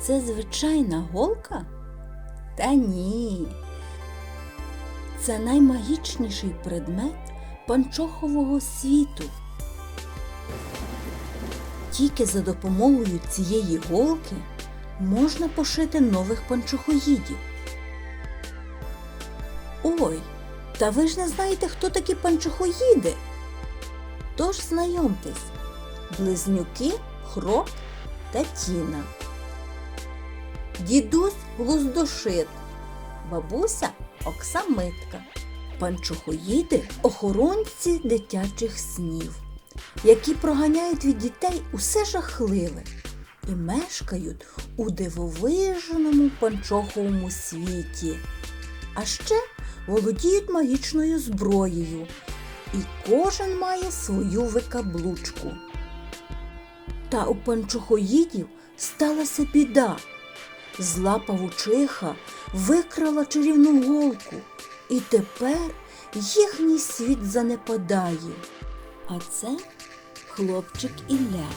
це звичайна голка? Та ні. Це наймагічніший предмет панчохового світу. Тільки за допомогою цієї голки можна пошити нових панчохоїдів. Ой, та ви ж не знаєте, хто такі панчохоїди? Тож знайомтесь, близнюки Хроп та Тіна. Дідусь глуздошит, бабуся оксамитка. Панчохоїди охоронці дитячих снів, які проганяють від дітей усе жахливе і мешкають у дивовижному панчоховому світі. А ще володіють магічною зброєю, і кожен має свою викаблучку. Та у панчохоїдів сталася біда. Зла павучиха викрала чарівну голку, і тепер їхній світ занепадає. А це хлопчик Ілля.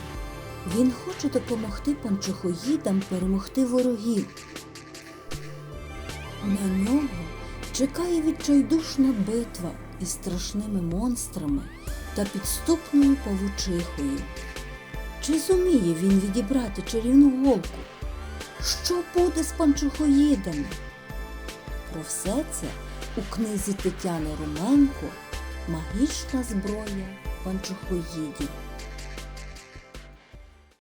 Він хоче допомогти панчохоїдам перемогти ворогів. На нього чекає відчайдушна битва із страшними монстрами та підступною павучихою. Чи зуміє він відібрати чарівну голку? Що буде з панчухоїдами? Про все це у книзі Тетяни Руменко Магічна зброя панчохоїдів.